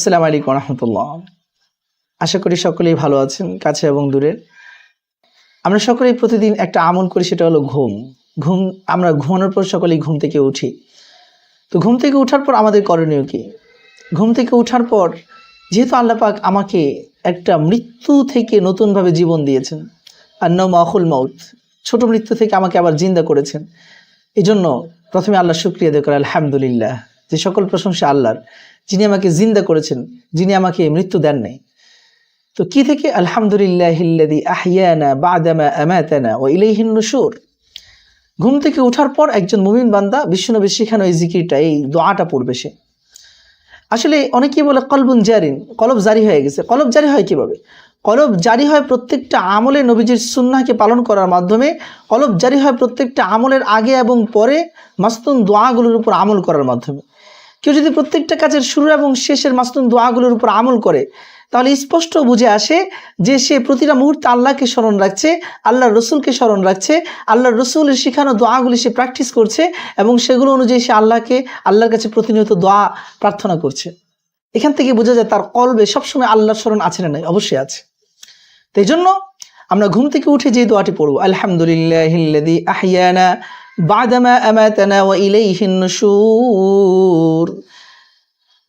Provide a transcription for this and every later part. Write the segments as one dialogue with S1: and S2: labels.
S1: আসসালামু আলাইকুম রহমতুল্লাহ আশা করি সকলেই ভালো আছেন, কাছে এবং দূরের আমরা সকলেই প্রতিদিন একটা আমল করি, সেটা হলো ঘুম। ঘুম, আমরা ঘুমানোর পর সকলেই ঘুম থেকে উঠি। তো ঘুম থেকে ওঠার পর আমাদের করণীয় কি? ঘুম থেকে ওঠার পর যেহেতু আল্লাহ পাক আমাকে একটা মৃত্যু থেকে নতুনভাবে জীবন দিয়েছেন আর নৌ মাহুল মাউত। ছোট মৃত্যু থেকে আমাকে আবার জিন্দা করেছেন। এই জন্য প্রথমে আল্লাহ শুক্রিয়া দেয় করে, আলহামদুলিল্লাহ। যে সকল প্রশংসা আল্লাহর যিনি আমাকে জিন্দা করেছেন, যিনি আমাকে মৃত্যু দেন নাই। তো কি থেকে? আলহামদুলিল্লাহ ও নুশুর। ঘুম থেকে ওঠার পর একজন মুমিন বান্দা বিশ্বনবী শিখানো এই জিকিরটা, এই দোয়াটা পড়বে সে। আসলে অনেকেই বলে কলবুন জারিন, কলব জারি হয়ে গেছে। কলব জারি হয় কীভাবে? কলব জারি হয় প্রত্যেকটা আমলে নবীজির সুন্নাহকে পালন করার মাধ্যমে। কলব জারি হয় প্রত্যেকটা আমলের আগে এবং পরে মাস্তুন দোয়াগুলোর উপর আমল করার মাধ্যমে। কেউ যদি প্রত্যেকটা কাজের শুরু এবং শেষের মাস্তুন দোয়াগুলোর উপর আমল করে, তাহলে স্পষ্ট বুঝে আসে যে সে প্রতিটা মুহূর্তে আল্লাহকে স্মরণ রাখছে, আল্লাহর রসুলকে স্মরণ রাখছে, আল্লাহর রসুলের শেখানো দোয়াগুলি সে প্র্যাকটিস করছে এবং সেগুলো অনুযায়ী সে আল্লাহকে, আল্লাহর কাছে প্রতিনিয়ত দোয়া প্রার্থনা করছে। এখান থেকে বোঝা যায় তার কলবে সবসময় আল্লাহর স্মরণ আছে না নাই, অবশ্যই আছে। তো এই জন্য আমরা ঘুম থেকে উঠে যে দোয়াটি পড়ব আলহামদুলিল্লাহ আহিয়ানা বাদামা আমাতানা ওয়া ইলাইহিন নুশুর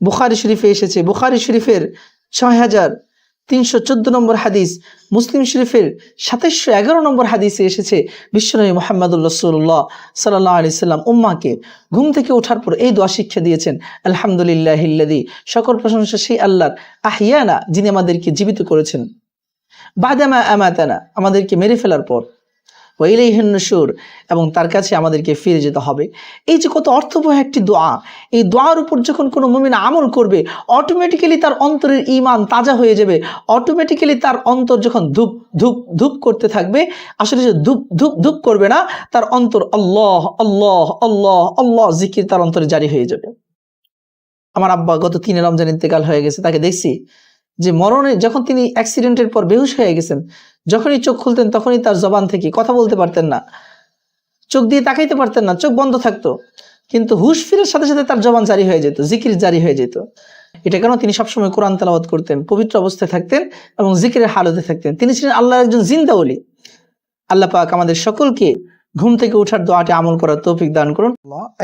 S1: বুখারি শরীফে এসেছে। বুখারি শরীফের ছয় হাজার তিনশো চোদ্দ নম্বর হাদিস, মুসলিম শরীফের সাতাইশশো এগারো নম্বর হাদিসে এসেছে বিশ্বনবী মোহাম্মদুল রসুল্লাহ সাল্লাহ আলি সাল্লাম উম্মাকে ঘুম থেকে ওঠার পর এই দোয়া শিক্ষা দিয়েছেন, আলহামদুলিল্লাহ সকল প্রশংসা সেই আল্লাহর আহিয়ানা যিনি আমাদেরকে জীবিত করেছেন। বাদামা আমাতানা, আমাদেরকে মেরে ফেলার পর। ওয়াইলাইহিন নুশুর, এবং তার কাছে আমাদেরকে ফিরে যেতে হবে। এই যে কত অর্থবহ একটি দোয়া, এই দোয়ার উপর যখন কোনো মুমিন আমল করবে অটোমেটিক্যালি তার অন্তরের ইমান তাজা হয়ে যাবে। অটোমেটিক্যালি তার অন্তর যখন ধূপ ধূপ ধূপ করতে থাকবে, আসলে যে ধূপ ধূপ ধূপ করবে না, তার অন্তর আল্লাহ আল্লাহ আল্লাহ আল্লাহ জিকির তার অন্তরে জারি হয়ে যাবে। আমার আব্বা গত তিন রমজান ইন্তেকাল হয়ে গেছে, তাকে দেখছি। যে মরণে যখন তিনি অ্যাক্সিডেন্টের পর বেহুশ হয়ে গেছেন, যখনই চোখ খুলতেন তখনই তার জবান থেকে কথা বলতে পারতেন না। চোখ দিয়ে তাকাইতে পারতেন না, চোখ বন্ধ থাকতো। কিন্তু হুশ ফিরের সাথে সাথে তার জবান জারি হয়ে যেত, জিকির জারি হয়ে যেত। এটা কেন তিনি সবসময় কোরআন তালাবাদ করতেন? পবিত্র অবস্থায় থাকতেন এবং জিকিরের হালতে থাকতেন। তিনি ছিলেন আল্লাহর একজন জিন্দা বলি আল্লাহ পাক আমাদের সকলকে ঘুম থেকে ওঠার দোয়াটি আমল করার তৌফিক দান করুন।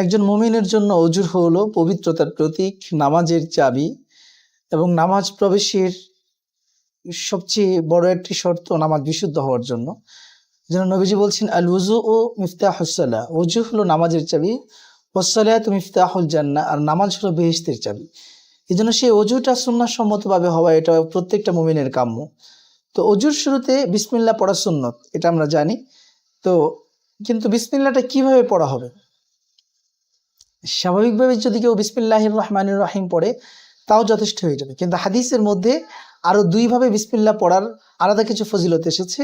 S1: একজন মুমিনের জন্য অজুর হলো পবিত্রতার প্রতীক, নামাজের চাবি। এবং নামাজ প্রবেশের সবচেয়ে বড় একটি শর্ত নামাজ বিশুদ্ধ হওয়ার জন্য। যেন নবীজি বলছেন আল উজু ও মিফতাহুসাল্লাহ উজু হলো নামাজের চাবি ওসালাত মিফতাহুল জান্না আর নামাজ হলো বেহেস্তের চাবি। এই জন্য সেই অজুটা সুন্নাহ সম্মতভাবে হওয়া এটা প্রত্যেকটা মুমিনের কাম্য। তো অজুর শুরুতে বিসমিল্লা পড়া সুন্নত, এটা আমরা জানি। তো কিন্তু বিসমিল্লাটা কীভাবে পড়া হবে? স্বাভাবিকভাবে যদি কেউ বিসমিল্লাহ রহমান রাহিম পড়ে তাও যথেষ্ট হয়ে যাবে। কিন্তু হাদিসের মধ্যে আরও দুইভাবে বিসমিল্লা পড়ার আলাদা কিছু ফজিলত এসেছে।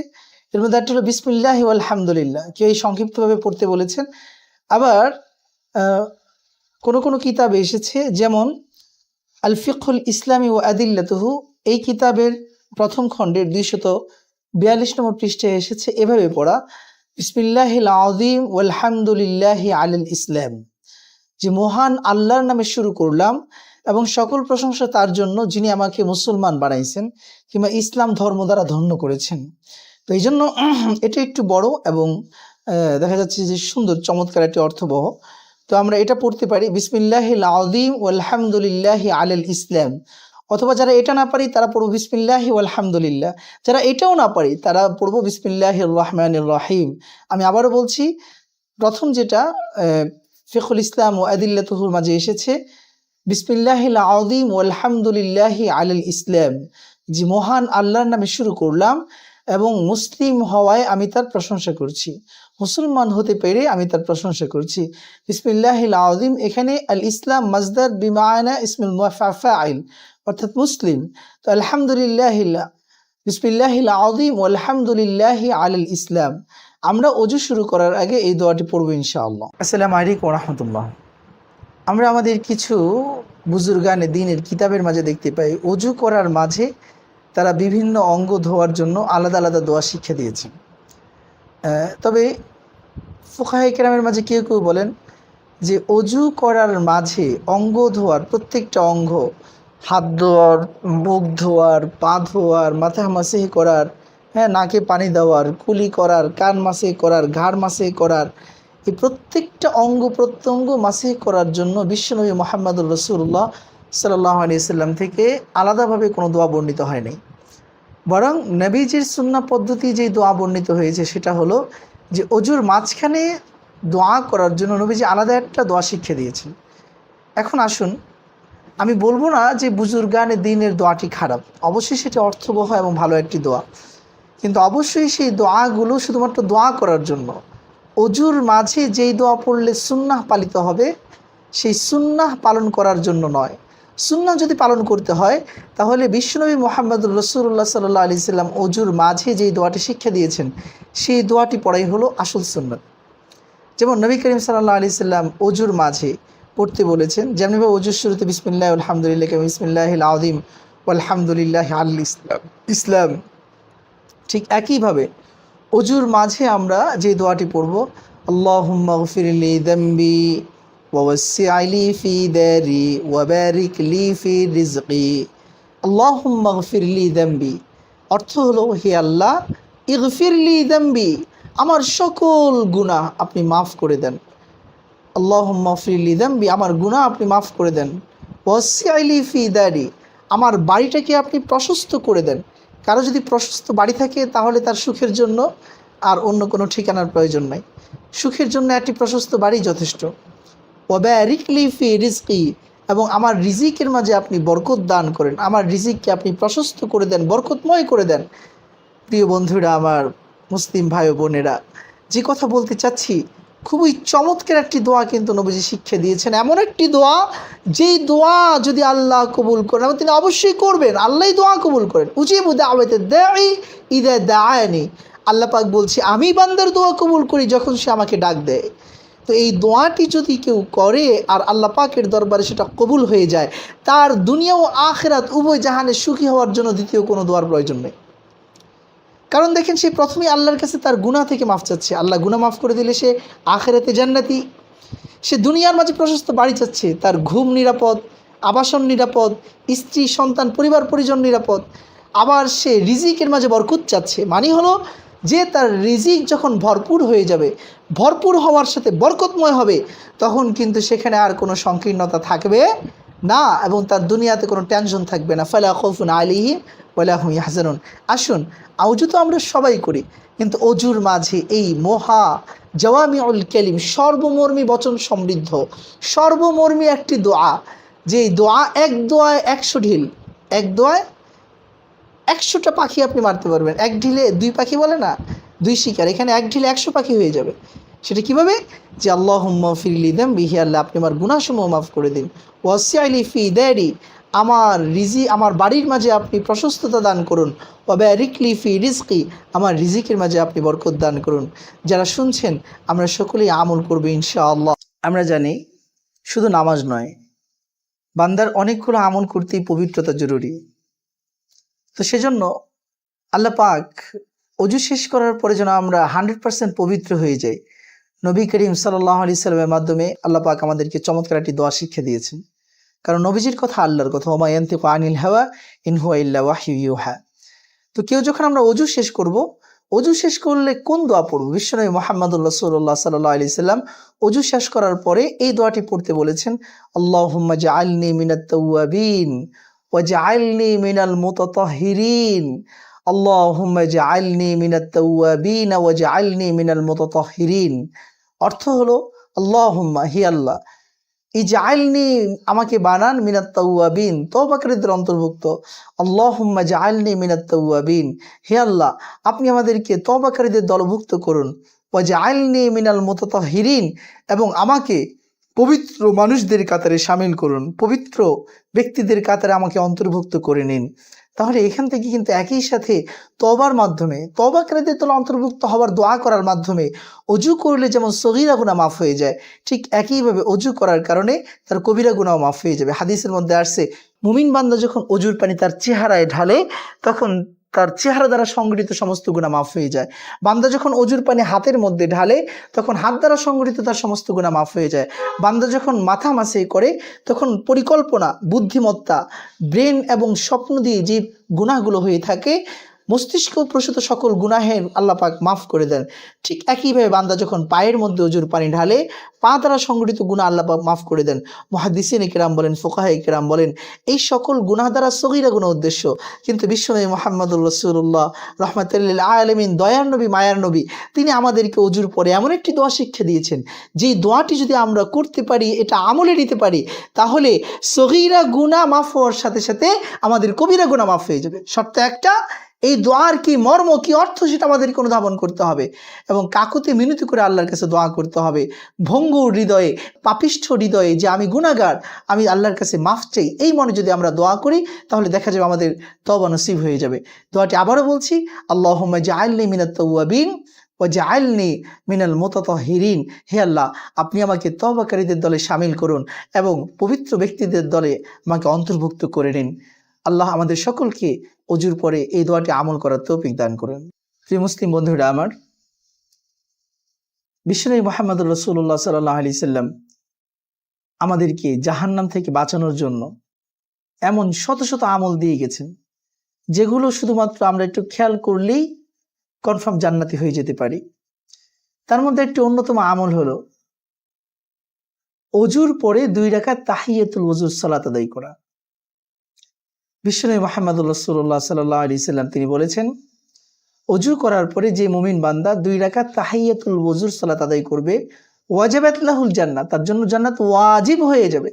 S1: এর মধ্যে একটা হলো, বিসমিল্লাহ আলহামদুলিল্লাহ কেউ এই সংক্ষিপ্তভাবে পড়তে বলেছেন। আবার কোন কোন কিতাবে এসেছে, যেমন আল ফিকুল ইসলামী ও আদিল্লাতহু এই কিতাবের প্রথম খণ্ডের দুইশত বিয়াল্লিশ নম্বর পৃষ্ঠায় এসেছে, এভাবে পড়া বিসমিল্লাহ আদিম আলহামদুলিল্লাহ আল ইসলাম যে মহান আল্লাহর নামে শুরু করলাম এবং সকল প্রশংসা তার জন্য যিনি আমাকে মুসলমান বানাইছেন কিংবা ইসলাম ধর্ম দ্বারা ধন্য করেছেন। তো এই জন্য এটা একটু বড় এবং দেখা যাচ্ছে যে সুন্দর, চমৎকার একটি অর্থবহ। তো আমরা এটা পড়তে পারি বিসমিল্লাহ আদিম আলহামদুলিল্লাহ আল ইসলাম। অথবা যারা এটা না পারি, তারা পড়ব, বিসমিল্লাহ আলহামদুলিল্লাহ যারা এটাও না পারি, তারা পড়ব বিসমিল্লাহ রহমান রাহিম। আমি আবারও বলছি, প্রথম যেটা ফিকুল ইসলাম ও আদিল্লাতুহুর মাঝে এসেছে বিসমিল্লাহ আদিম আলহামদুলিল্লাহ আল ইসলাম। যে মহান আল্লাহর নামে শুরু করলাম এবং মুসলিম হওয়ায় আমি তার প্রশংসা করছি। মুসলমান হতে পেরে আমি তার প্রশংসা করছি। বিসমিল্লাহ আদিম এখানে আল ইসলাম মজদার বিমায়না ইসমুল আইল অর্থাৎ মুসলিম। তো আলহামদুলিল্লাহ বিসমিল্লাহ আদিম আলহামদুলিল্লাহ আল ইসলাম। আমরা অজু শুরু করার আগে এই দোয়াটি পড়ব ইনশাআল্লাহ। আসসালামু আলাইকুম রহমতুল্লাহ। আমরা আমাদের কিছু বুজুর্গানে দিনের কিতাবের মাঝে দেখতে পাই। অজু করার মাঝে তারা বিভিন্ন অঙ্গ ধোয়ার জন্য আলাদা আলাদা দোয়া শিক্ষা দিয়েছেন। তবে ফুকাহে কেরামের মাঝে কেউ কেউ বলেন যে, অজু করার মাঝে অঙ্গ ধোয়ার প্রত্যেকটা অঙ্গ, হাত ধোয়ার, মুখ ধোয়ার, পা ধোয়ার, মাথা মাসিহি করার হ্যাঁ নাকে পানি দেওয়ার, কুলি করার, কান মাসে করার, ঘাড় মাসে করার এই প্রত্যেকটা অঙ্গ প্রত্যঙ্গ মাসে করার জন্য বিশ্বনবী মোহাম্মদুর রসুল্লাহ সাল্লাহ আলি সাল্লাম থেকে আলাদাভাবে কোনো দোয়া বর্ণিত হয়নি। বরং নবীজির সুন্না পদ্ধতি যেই দোয়া বর্ণিত হয়েছে সেটা হলো যে অজুর মাঝখানে দোয়া করার জন্য নবীজি আলাদা একটা দোয়া শিক্ষা দিয়েছেন। এখন আসুন, আমি বলব না যে বুজুর্গানে দিনের দোয়াটি খারাপ। অবশ্যই সেটি অর্থবহ এবং ভালো একটি দোয়া। কিন্তু অবশ্যই সেই দোয়াগুলো শুধুমাত্র দোয়া করার জন্য অজুর মাঝে যেই দোয়া পড়লে সুন্নাহ পালিত হবে, সেই সুন্নাহ পালন করার জন্য নয়। সুন্নাহ যদি পালন করতে হয়, তাহলে বিশ্বনবী মোহাম্মদুর রসুল্লাহ সাল্লাহ আলি সাল্লাম অজুর মাঝে যেই দোয়াটি শিক্ষা দিয়েছেন, সেই দোয়াটি পড়াই হলো আসল সুন্নত। যেমন নবী করিম সাল্লাহ আলি সাল্লাম অজুর মাঝে পড়তে বলেছেন যেমনিভাবে অজুর শুরুতে বিসমিল্লাহ আলহামদুলিল্লাহ বিসমিল্লাহ আউদিম আলহামদুলিল্লাহ আল ইসলাম ইসলাম ঠিক একইভাবে অজুর মাঝে আমরা যে দোয়াটি পড়ব, আল্লাহুম্মা গফিরলি দম্বি ফি লি ফি অর্থ হলো, হে আল্লাহ ইগফিরলি দম্বি, আমার সকল গুনাহ আপনি মাফ করে দেন। আল্লাহুম্মা ফিরলি দম্বি, আমার গুনাহ আপনি মাফ করে দেন। ওয়াসিআলি ফি দারি, আমার বাড়িটাকে আপনি প্রশস্ত করে দেন। কারও যদি প্রশস্ত বাড়ি থাকে, তাহলে তার সুখের জন্য আর অন্য কোনো ঠিকানার প্রয়োজন নাই। সুখের জন্য একটি প্রশস্ত বাড়ি যথেষ্ট। ওব্যারিকলি ফি এবং আমার রিজিকের মাঝে আপনি বরকত দান করেন। আমার রিজিককে আপনি প্রশস্ত করে দেন, বরকতময় করে দেন। প্রিয় বন্ধুরা, আমার মুসলিম ভাই বোনেরা, যে কথা বলতে চাচ্ছি খুবই চমৎকার একটি দোয়া কিন্তু নবীজি শিক্ষা দিয়েছেন। এমন একটি দোয়া, যেই দোয়া যদি আল্লাহ কবুল করেন এবং তিনি অবশ্যই করবেন, আল্লাহই দোয়া কবুল করেন। উজিবু দাওয়াতে দেয় ইদে দায়নি আল্লাহ পাক বলছি, আমি বান্দার দোয়া কবুল করি যখন সে আমাকে ডাক দেয়। তো এই দোয়াটি যদি কেউ করে, আর আল্লাহ পাকের দরবারে সেটা কবুল হয়ে যায়, তার দুনিয়া ও আখেরাত উভয় জাহানে সুখী হওয়ার জন্য দ্বিতীয় কোনো দোয়ার প্রয়োজন নেই। কারণ দেখেন সে প্রথমেই আল্লাহর কাছে তার গুণা থেকে মাফ চাচ্ছে। আল্লাহ গুণা মাফ করে দিলে সে আখেরাতে জান্নাতি। সে দুনিয়ার মাঝে প্রশস্ত বাড়ি চাচ্ছে, তার ঘুম নিরাপদ, আবাসন নিরাপদ, স্ত্রী, সন্তান, পরিবার, পরিজন নিরাপদ। আবার সে রিজিকের মাঝে বরকুত চাচ্ছে মানে হলো যে তার রিজিক যখন ভরপুর হয়ে যাবে, ভরপুর হওয়ার সাথে বরকতময় হবে, তখন কিন্তু সেখানে আর কোনো সংকীর্ণতা থাকবে না, এবং তার দুনিয়াতে কোনো টেনশন থাকবে না। ফালা খৌফুন আলিহি ওলা হুই হাজানুন আসুন আউজু তো আমরা সবাই করি, কিন্তু অজুর মাঝে এই মহা জওয়ামি উল কেলিম সর্বমর্মী বচন সমৃদ্ধ, সর্বমর্মী একটি দোয়া, যে দোয়া এক দোয়ায় একশো ঢিল, এক দোয়ায় একশোটা পাখি আপনি মারতে পারবেন। এক ঢিলে দুই পাখি বলে না, দুই শিকার, এখানে এক ঢিলে একশো পাখি হয়ে যাবে। সেটা কীভাবে? যে আল্লাহ ফিরলি দেম বিহি আল্লাহ, আপনি আমার গুনাসমূহ মাফ করে দিন। ওয়াসিআলি ফি দেরি, আমার রিজি, আমার বাড়ির মাঝে আপনি প্রশস্ততা দান করুন। ওব্যারিকলি ফি রিজকি, আমার রিজিকের মাঝে আপনি বরকত দান করুন। যারা শুনছেন, আমরা সকলেই আমল করব ইনশাআল্লাহ। আমরা জানি, শুধু নামাজ নয়, বান্দার অনেকগুলো আমল করতেই পবিত্রতা জরুরি। তো সেজন্য আল্লাহ পাক অজু শেষ করার পরে যেন আমরা হান্ড্রেড পার্সেন্ট পবিত্র হয়ে যাই। নবী করিম সাল্লাহ আলি সাল্লামের মাধ্যমে আল্লাহ পাক আমাদেরকে চমৎকার একটি দোয়া শিক্ষা দিয়েছেন। কারণ নবীজির কথা আল্লাহর কথা, ওমা ওমায়ন্তে আনিল হাওয়া ইনহুয়া ইল্লা ওয়াহিউহা তো কেউ যখন আমরা অজু শেষ করব, অজু শেষ করলে কোন দোয়া পড়ব? বিশ্বনবী মোহাম্মদুল্লাহ সাল্লাহ সাল্লাহ আলি সাল্লাম অজু শেষ করার পরে এই দোয়াটি পড়তে বলেছেন আল্লাহ আলনি মিনাত্তাউয়াবিন ওয়াজআলনি মিনাল মুতাতাহহিরিন আল্লাহুম্মা জাআলনি মিনাত তাওয়াবিন ওয়াজআলনি মিনাল মুতাতাহহিরিন অর্থ হলো, আল্লাহুম্মা হি আল্লাহ ইজআলনি আমাকে বানান মিনাত তাওয়াবিন। তওবাকারীদের অন্তর্ভুক্ত, আল্লাহুম্মা জাআলনি মিনাত তাওয়াবিন। হে আল্লাহ আপনি আমাদেরকে তওবাকারীদের দলভুক্ত করুন। ও ওয়াজআলনি মিনাল মুতাতাহহিরিন এবং আমাকে পবিত্র মানুষদের কাতারে সামিল করুন। পবিত্র ব্যক্তিদের কাতারে আমাকে অন্তর্ভুক্ত করে নিন। তাহলে এখান থেকে কিন্তু একই সাথে তবার মাধ্যমে তবাকারীদের তোলা অন্তর্ভুক্ত হওয়ার দোয়া করার মাধ্যমে অজু করলে যেমন সগিরা গুণা মাফ হয়ে যায়, ঠিক একইভাবে অজু করার কারণে তার কবিরা গুণাও মাফ হয়ে যাবে। হাদিসের মধ্যে আসছে, মুমিন বান্দা যখন অজুর পানি তার চেহারায় ঢালে, তখন তার চেহারা দ্বারা সংগঠিত সমস্ত গুণা মাফ হয়ে যায়। বান্দা যখন অজুর পানি হাতের মধ্যে ঢালে, তখন হাত দ্বারা সংগঠিত তার সমস্ত গুণা মাফ হয়ে যায়। বান্দা যখন মাথা মাসে করে, তখন পরিকল্পনা, বুদ্ধিমত্তা, ব্রেন এবং স্বপ্ন দিয়ে যে গুণাগুলো হয়ে থাকে মস্তিষ্ক প্রসূত সকল গুনাহের আল্লাহ পাক মাফ করে দেন। ঠিক একইভাবে বান্দা যখন পায়ের মধ্যে অজুর পানি ঢালে, পা দ্বারা সংগঠিত গুণা আল্লাহ পাক মাফ করে দেন। মহাদিসিন ইকরাম বলেন, ফোকাহ ইকরাম বলেন, এই সকল গুনাহ দ্বারা সগিরা গুণ উদ্দেশ্য। কিন্তু বিশ্বনবী মোহাম্মদুল রসুল্লাহ রহমতুল্লাহ আলমিন, দয়ার নবী, মায়ার নবী, তিনি আমাদেরকে অজুর পরে এমন একটি দোয়া শিক্ষা দিয়েছেন যেই দোয়াটি যদি আমরা করতে পারি, এটা আমলে নিতে পারি, তাহলে সগিরা গুণা মাফ হওয়ার সাথে সাথে আমাদের কবিরা গুণা মাফ হয়ে যাবে। শর্ত একটা এই দোয়ার কি মর্ম, কি অর্থ সেটা আমাদেরকে অনুধাবন করতে হবে এবং কাকুতে মিনতি করে আল্লাহর কাছে দোয়া করতে হবে। ভঙ্গুর হৃদয়ে, পাপিষ্ঠ হৃদয়ে যে আমি গুণাগার আমি আল্লাহর কাছে মাফ চাই, এই মনে যদি আমরা দোয়া করি, তাহলে দেখা যাবে আমাদের তবা নসিব হয়ে যাবে। দোয়াটি আবারও বলছি আল্লাহ জাআলনি মিনাত তওয়াবিন ও জাআলনি মিনাল মুতাতাহিরিন। হে আল্লাহ, আপনি আমাকে তবাকারীদের দলে সামিল করুন এবং পবিত্র ব্যক্তিদের দলে আমাকে অন্তর্ভুক্ত করে নিন। আল্লাহ আমাদের সকলকে অজুর পরে এই দোয়াটি আমল করার তৌফিক দান করেন। প্রিয় মুসলিম বন্ধুরা, আমার বিশ্বনবী মোহাম্মদ রসুল্লাহ সাল্লাহ আলি সাল্লাম আমাদেরকে জাহান্নাম থেকে বাঁচানোর জন্য এমন শত শত আমল দিয়ে গেছেন, যেগুলো শুধুমাত্র আমরা একটু খেয়াল করলেই কনফার্ম জান্নাতি হয়ে যেতে পারি। তার মধ্যে একটি অন্যতম আমল হলো, অজুর পরে দুই রাখা তাহিয়াতুল ওজুর সালাত আদায় করা। বিশ্বনবী মোহাম্মদ রসুল্লাহ সাল্লাহ আলি সাল্লাম, তিনি বলেছেন অজু করার পরে যে মুমিন বান্দা দুই রাকাত তাহিয়াতুল ওজুর সালাত আদায় করবে ওয়াজাবাতলাহুল জান্নাত, তার জন্য জান্নাত ওয়াজিব হয়ে যাবে।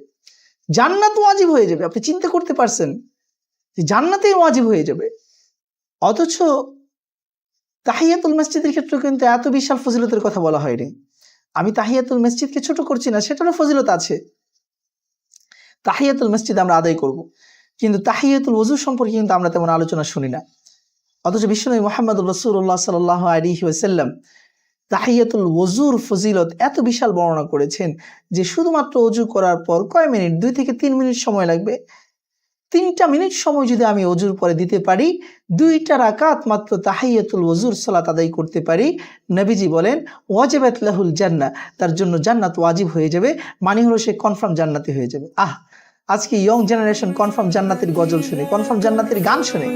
S1: জান্নাত ওয়াজিব হয়ে যাবে, আপনি চিন্তা করতে পারছেন যে জান্নাতেই ওয়াজিব হয়ে যাবে। অথচ তাহিয়াতুল মসজিদের ক্ষেত্রে কিন্তু এত বিশাল ফজিলতের কথা বলা হয়নি। আমি তাহিয়াতুল মসজিদকে ছোট করছি না, সেটারও ফজিলত আছে। তাহিয়াতুল মসজিদ আমরা আদায় করব। কিন্তু তাহিয়াতুল ওজু সম্পর্কে কিন্তু আমরা তেমন আলোচনা শুনি না। অথচ বিশ্বনবী মোহাম্মদ রসুল্লাহ সাল আলী ওসাল্লাম তাহিয়াতুল ওজুর ফজিলত এত বিশাল বর্ণনা করেছেন যে শুধুমাত্র অজু করার পর কয় মিনিট? দুই থেকে তিন মিনিট সময় লাগবে। তিনটা মিনিট সময় যদি আমি অজুর পরে দিতে পারি, দুইটা রাকাত মাত্র তাহিয়াতুল ওজুর সলাত আদায় করতে পারি, নবীজি বলেন, ওয়াজেবাত লাহুল জান্না তার জন্য জান্নাত ওয়াজিব হয়ে যাবে মানে হলো সে কনফার্ম জান্নাতি হয়ে যাবে। আহ আজকে ইয়ং জেনারেশন কনফার্ম জান্নাতের গজল শুনে কনফার্ম জান্নাতের গান শুনে।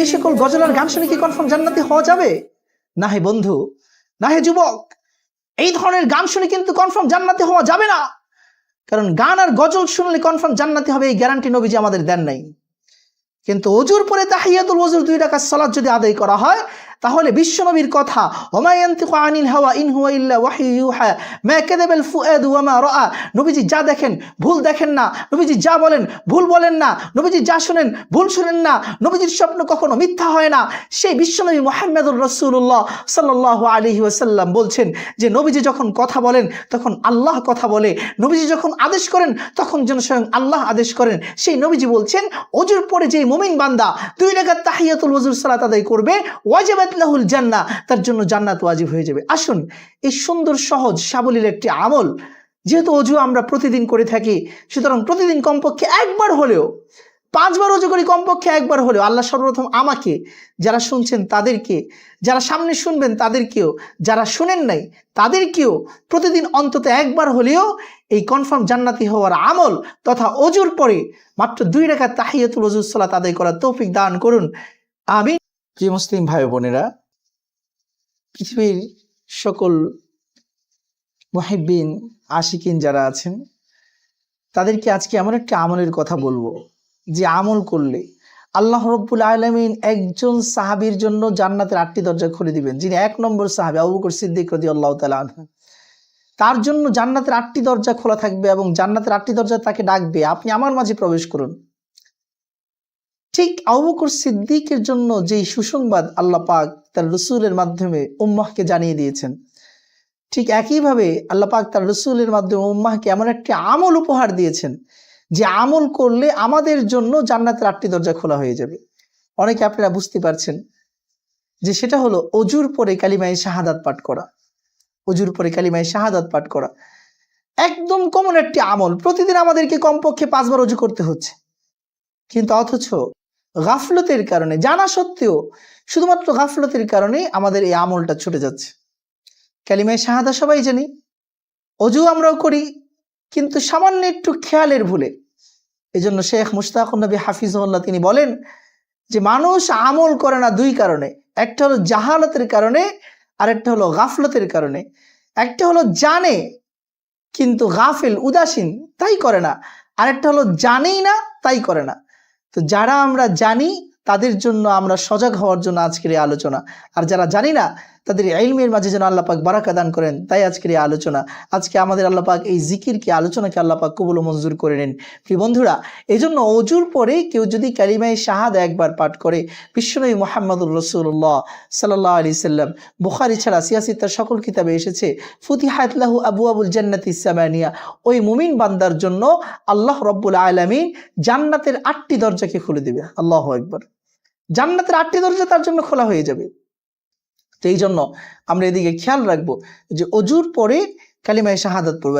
S1: এই সকল গজল আর গান শুনে কি কনফার্ম জান্নাতি হওয়া যাবে? না হে বন্ধু, না হে যুবক, এই ধরনের গান শুনে কিন্তু কনফার্ম জান্নাতি হওয়া যাবে না। কারণ গান আর গজল শুনলে কনফার্ম জান্নাতি হবে, এই গ্যারান্টি নবীজি আমাদের দেন নাই। কিন্তু অজুর পরে তাহিয়াতুল ওজুর দুই টাকা সালাদ যদি আদায় করা হয় তাহলে বিশ্বনবীর কথা হাওয়া ইন ইল্লা রাআ নবীজি যা দেখেন ভুল দেখেন না, নবীজি যা বলেন ভুল বলেন না, নবীজি যা শুনেন ভুল শুনেন না, নবীজির স্বপ্ন কখনো মিথ্যা হয় না। সেই বিশ্বনবী মুহাম্মদুর রাসূলুল্লাহ সাল্লাল্লাহু আলাইহি ওয়াসাল্লাম বলছেন যে, নবীজি যখন কথা বলেন, তখন আল্লাহ কথা বলে। নবীজি যখন আদেশ করেন, তখন যেন স্বয়ং আল্লাহ আদেশ করেন। সেই নবীজি বলছেন অজুর পরে যে মুমিন বান্দা দুই রাকাত তাহিয়াতুল ওজুর সালাত আদায় করবে, ওয়াজিবাত লাহুল জান্নাহ, তার জন্য জান্নাত ওয়াজিব হয়ে যাবে। আসুন, এই সুন্দর, সহজ, সাবলীল একটি আমল, যেহেতু অজু আমরা প্রতিদিন করে থাকি, সুতরাং প্রতিদিন কমপক্ষে একবার হলেও, পাঁচবার অজু করি, কমপক্ষে একবার হলেও, আল্লাহ সর্বপ্রথম আমাকে, যারা শুনছেন তাদেরকে, যারা সামনে শুনবেন তাদেরকেও, যারা শুনেন নাই তাদেরকেও, প্রতিদিন অন্তত একবার হলেও, এই কনফার্ম জান্নাতি হওয়ার আমল তথা অজুর পরে মাত্র দুই রেখা তাহিয়াতুল অজুর তাদের করার তৌফিক দান করুন। আমি যে মুসলিম ভাই বোনেরা, পৃথিবীর সকল মহিবিন আশিকিন যারা আছেন, তাদেরকে আজকে এমন একটা আমলের কথা বলব, যে আমল করলে আল্লাহ রব্বুল আলমিন একজন সাহাবির জন্য জান্নাতের আটটি দরজা খুলে দিবেন, যিনি এক নম্বর সাহাবি আবু বকর সিদ্দিক রদি আল্লাহ তালা তার জন্য জান্নাতের আটটি দরজা খোলা থাকবে এবং জান্নাতের আটটি দরজা তাকে ডাকবে, আপনি আমার মাঝে প্রবেশ করুন। ঠিক আবু বকর সিদ্দিকের জন্য যেই সুসংবাদ আল্লাহ পাক তার রসুলের মাধ্যমে উম্মাহকে জানিয়ে দিয়েছেন, ঠিক একইভাবে আল্লাহ পাক তার রসুলের মাধ্যমে উম্মাহকে এমন একটি আমল উপহার দিয়েছেন, যে আমল করলে আমাদের জন্য জান্নাতের আটটি দরজা খোলা হয়ে যাবে। অনেকে আপনারা বুঝতে পারছেন যে সেটা হলো অজুর পরে কালিমায় শাহাদাত পাঠ করা, অজুর পরে কালিমায় শাহাদাত পাঠ করা। একদম কমন একটি আমল, প্রতিদিন আমাদেরকে কমপক্ষে পাঁচবার অজু করতে হচ্ছে। কিন্তু অথচ গাফলতের কারণে, জানা সত্ত্বেও শুধুমাত্র গাফলতের কারণেই আমাদের এই আমলটা ছুটে যাচ্ছে। কালিমায় শাহাদা সবাই জানি, অজু আমরাও করি, কিন্তু সামান্য একটু খেয়ালের ভুলে। এই জন্য শেখ মুশতাক নবী হাফিজুল্লাহ তিনি বলেন যে, মানুষ আমল করে না দুই কারণে, একটা হলো জাহালতের কারণে আর একটা হলো গাফলতের কারণে। একটা হলো জানে, কিন্তু গাফিল, উদাসীন, তাই করে না। আরেকটা হলো জানেই না, তাই করে না। তো যারা আমরা জানি, তাদের জন্য আমরা সজাগ হওয়ার জন্য আজকের এই আলোচনা। আর যারা জানি না তাদের এলমের মাঝে যেন আল্লাপাক বারাকা দান করেন, তাই আজকের এই আলোচনা। আজকে আমাদের আল্লাপাক এই জিকিরকে, আলোচনাকে আল্লাপাক কবুল মঞ্জুর করে নেন। প্রিয় বন্ধুরা এই জন্য অজুর পরে কেউ যদি কালিমাই শাহাদ একবার পাঠ করে, বিশ্বনবী মোহাম্মদুর রসুল্লাহ সাল্লাহ আলি সাল্লাম, বুখারি ছাড়া সিয়াসি সিয়াসিত্তার সকল কিতাবে এসেছে ফুতিহাতলাহু আবু আবুল জান্নাত ইসামানিয়া ওই মুমিন বান্দার জন্য আল্লাহ রব্বুল আলমিন জান্নাতের আটটি দরজাকে খুলে দিবে। আল্লাহ একবার জান্নাতের আটটি দরজা তার জন্য খোলা হয়ে যাবে। তো এই জন্য আমরা এদিকে খেয়াল রাখব যে অজুর পরে কালিমায় শাহাদাত পড়ব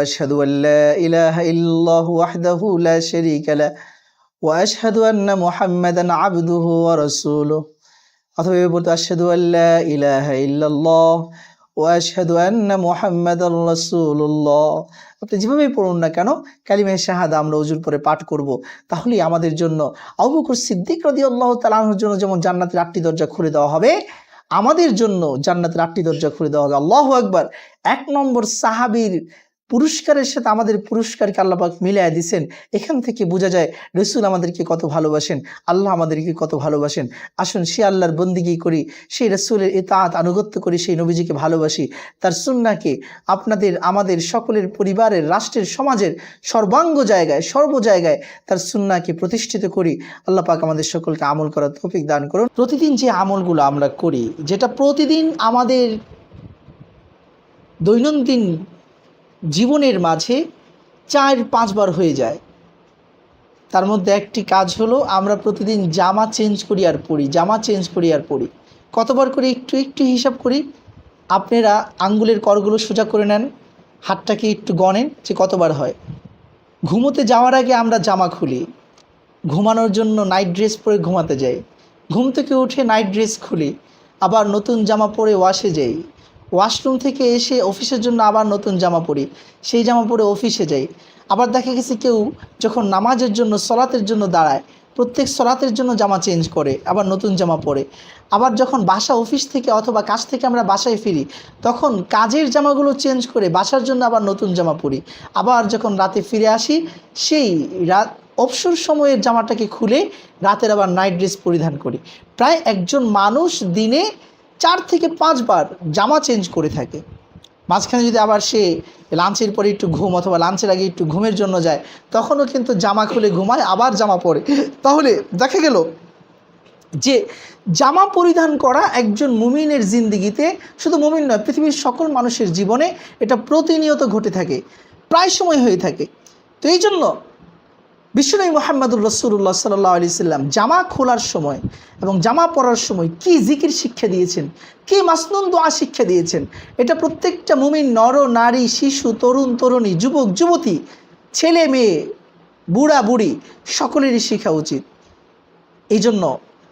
S1: অথবা আপনি যেভাবেই পড়ুন না কেন, কালিমায় শাহাদা আমরা অজুর পরে পাঠ করব। তাহলেই আমাদের জন্য আবু সিদ্দিক রাদিয়াল্লাহু তাআলার জন্য যেমন জান্নাতের আটটি দরজা খুলে দেওয়া হবে আমাদের জন্য জান্নাতের আটটি দরজা খুলে দেওয়া হবে। আল্লাহ একবার এক নম্বর সাহাবীর পুরস্কারের সাথে আমাদের পুরস্কারকে আল্লাপাক মিলিয়ে দিছেন, এখান থেকে বোঝা যায় রসুল আমাদেরকে কত ভালোবাসেন, আল্লাহ আমাদেরকে কত ভালোবাসেন। আসুন, সে আল্লাহর বন্দিগি করি, সেই রসুলের এতাত আনুগত্য করি, সেই নবীজিকে ভালোবাসি। তার সুন্নাকে আপনাদের, আমাদের সকলের পরিবারের, রাষ্ট্রের, সমাজের সর্বাঙ্গ জায়গায়, সর্ব জায়গায় তার সুন্নাকে প্রতিষ্ঠিত করি। আল্লাহ পাক আমাদের সকলকে আমল করার তৌফিক দান করুন। প্রতিদিন যে আমলগুলো আমরা করি, যেটা প্রতিদিন আমাদের দৈনন্দিন জীবনের মাঝে চার পাঁচবার হয়ে যায়। তার মধ্যে একটি কাজ হলো, আমরা প্রতিদিন জামা চেঞ্জ করি আর পড়ি জামা চেঞ্জ করি আর পড়ি কতবার করে একটু একটু হিসাব করি, আপনারা আঙ্গুলের করগুলো সোজা করে নেন, হাতটাকে একটু গণেন যে কতবার হয়। ঘুমোতে যাওয়ার আগে আমরা জামা খুলি। ঘুমানোর জন্য নাইট ড্রেস পরে ঘুমাতে যাই। ঘুম থেকে উঠে নাইট ড্রেস খুলি। আবার নতুন জামা পরে ওয়াশে যাই। ওয়াশরুম থেকে এসে অফিসের জন্য আবার নতুন জামা পরি। সেই জামা পরে অফিসে যাই। আবার দেখা গেছে কেউ যখন নামাজের জন্য, সলাতের জন্য দাঁড়ায়, প্রত্যেক সলাতের জন্য জামা চেঞ্জ করে, আবার নতুন জামা পরে। আবার যখন বাসা অফিস থেকে অথবা কাজ থেকে আমরা বাসায় ফিরি, তখন কাজের জামাগুলো চেঞ্জ করে বাসার জন্য আবার নতুন জামা পরি। আবার যখন রাতে ফিরে আসি, সেই রাত অবসর সময়ের জামাটাকে খুলে রাতের আবার নাইট ড্রেস পরিধান করি। প্রায় একজন মানুষ দিনে চার থেকে পাঁচবার জামা চেঞ্জ করে থাকে। মাঝখানে যদি আবার সে লাঞ্চের পরে একটু ঘুম অথবা লাঞ্চের আগে একটু ঘুমের জন্য যায়, তখনও কিন্তু জামা খুলে ঘুমায়, আবার জামা পরে। তাহলে দেখা গেল যে জামা পরিধান করা একজন মুমিনের জিন্দিগিতে শুধু মুমিন নয়, পৃথিবীর সকল মানুষের জীবনে এটা প্রতিনিয়ত ঘটে থাকে, প্রায় সময় হয়ে থাকে। তো এই জন্য বিশ্বনবী মোহাম্মদুর রসুল্লাহ সাল্লাহ আলি সাল্লাম জামা খোলার সময় এবং জামা পরার সময় কি জিকির শিক্ষা দিয়েছেন? কি মাসনুন দোয়া শিক্ষা দিয়েছেন? এটা প্রত্যেকটা মুমিন, নর, নারী, শিশু, তরুণ, তরুণী, যুবক, যুবতী, ছেলে, মেয়ে, বুড়া, বুড়ি, সকলেরই শেখা উচিত। এই জন্য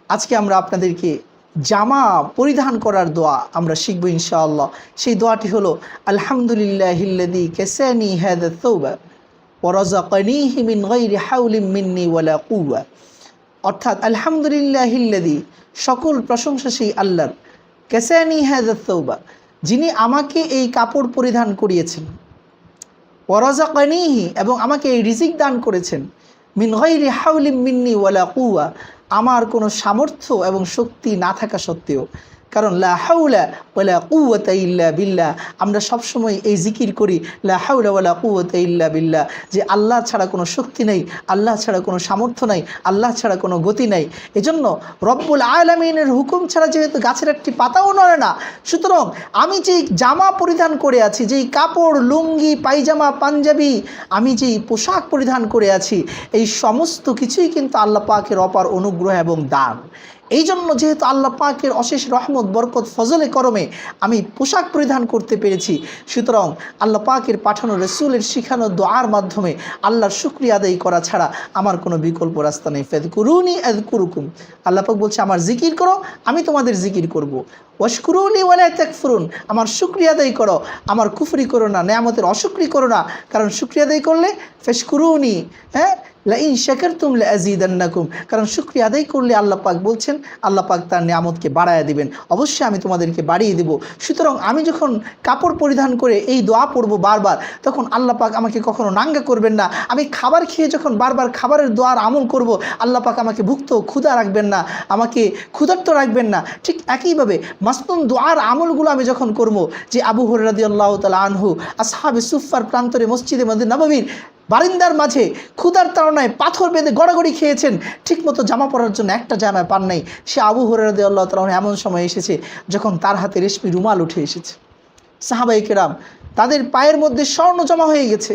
S1: আজকে আমরা আপনাদেরকে জামা পরিধান করার দোয়া আমরা শিখব ইনশাআল্লাহ। সেই দোয়াটি হলো আলহামদুলিল্লাহিল্লাদি কেসানি হ্যাদ তৌবা ওরজাকানিহি মিন গাইরি হাউলিম মিন্নি ওয়ালা কুওয়া। অর্থাৎ আলহামদুলিল্লাহিল্লাদি সকল প্রশংসা সেই আল্লাহর। কেসানি হ্যাদ যিনি আমাকে এই কাপড় পরিধান করিয়েছেন। ওরজাকানিহি এবং আমাকে এই রিজিক দান করেছেন। মিন গাইরি হাউলিম মিন্নি ওয়ালা কুওয়া, আমার কোনো সামর্থ্য এবং শক্তি না থাকা সত্ত্বেও। কারণ লা হাউলা ওয়ালা কুওয়াতা ইল্লা বিল্লাহ। আমরা সবসময় এই জিকির করি, লা হাউলা ওয়ালা কুওয়াতা ইল্লা বিল্লাহ। যে আল্লাহ ছাড়া কোনো শক্তি নেই, আল্লাহ ছাড়া কোনো সামর্থ্য নাই, আল্লাহ ছাড়া কোনো গতি নাই। এজন্য রব্বুল আলমিনের হুকুম ছাড়া যেহেতু গাছের একটি পাতাও নড়ে না, সুতরাং আমি যেই জামা পরিধান করে আছি, যেই কাপড়, লুঙ্গি, পায়জামা, পাঞ্জাবি, আমি যেই পোশাক পরিধান করে আছি, এই সমস্ত কিছুই কিন্তু আল্লাহ পাকের অপার অনুগ্রহ এবং দান। এই জন্য যেহেতু আল্লাহ পাকের অশেষ রহমত, বরকত, ফজলে, করমে আমি পোশাক পরিধান করতে পেরেছি, সুতরাং আল্লাহ পাকের পাঠানো রসুলের শিখানো দোয়ার মাধ্যমে আল্লাহর শুক্রিয়া আদায় করা ছাড়া আমার কোনো বিকল্প রাস্তা নেই। ফেদ করুনি এদ কুরুকুম আল্লাহ পাক বলছে, আমার জিকির করো, আমি তোমাদের জিকির করব। ওয়াশকুরুনি ওয়ালা তাকফুরুন। আমার শুক্রিয়া আদায় করো, আমার কুফরি করো না, নেয়ামতের অশুক্রি করো না। কারণ শুক্রিয়া আদায় করলে ফেশকুরুনি হ্যাঁ লাইন শেখের তুমলে আজিদান্নাকুম কারণ শুক্রিয়া আদায় করলে আল্লাহ পাক বলছেন, আল্লাহ পাক তার নিয়ামতকে বাড়ায় দিবেন। অবশ্যই আমি তোমাদেরকে বাড়িয়ে দেব। সুতরাং আমি যখন কাপড় পরিধান করে এই দোয়া পড়ব বারবার, তখন আল্লাহ পাক আমাকে কখনো নাঙ্গা করবেন না। আমি খাবার খেয়ে যখন বারবার খাবারের দোয়ার আমল করব, আল্লাহ পাক আমাকে ভুক্ত ক্ষুধা রাখবেন না, আমাকে ক্ষুধার্ত রাখবেন না। ঠিক একইভাবে মাসনুন দোয়ার আমলগুলো আমি যখন করব, যে আবু হরাদি আল্লাহ তালা আনহু, আসহাবে সুফার প্রান্তরে মসজিদে মধ্যে নববীর বারিন্দার মাঝে ক্ষুধার তাড়নায় পাথর বেঁধে গড়াগড়ি খেয়েছেন, ঠিকমতো জামা পরার জন্য একটা জামা পান নাই। সে আবু হরের আল্লাহ তালন এমন সময় এসেছে যখন তার হাতে রেশমি রুমাল উঠে এসেছে। সাহাবাই কেরাম, তাদের পায়ের মধ্যে স্বর্ণ জমা হয়ে গেছে।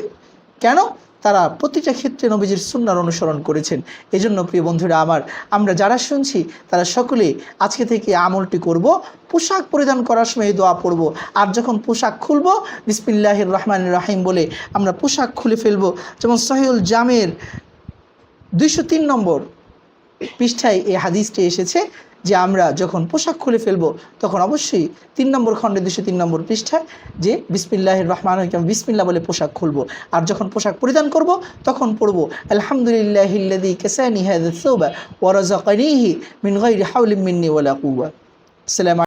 S1: কেন? তারা প্রতিটা ক্ষেত্রে নবীজির সুন্নার অনুসরণ করেছেন। এজন্য প্রিয় বন্ধুরা আমার, আমরা যারা শুনছি, তারা সকলে আজকে থেকে আমলটি করব, পোশাক পরিধান করার সময় এই দোয়া পড়ব। আর যখন পোশাক খুলব, বিসমিল্লাহির রহমান রাহিম বলে আমরা পোশাক খুলে ফেলব। যেমন সহিউল জামের দুইশো তিন নম্বর পৃষ্ঠায় এই হাদিসটি এসেছে যে আমরা যখন পোশাক খুলে ফেলব, তখন অবশ্যই তিন নম্বর খণ্ডে দুশো তিন নম্বর পৃষ্ঠায় যে বিসমিল্লাহ রহমান আমি বিসমিল্লা বলে পোশাক খুলবো। আর যখন পোশাক পরিধান করব, তখন পড়ব কুয়া আসসালামু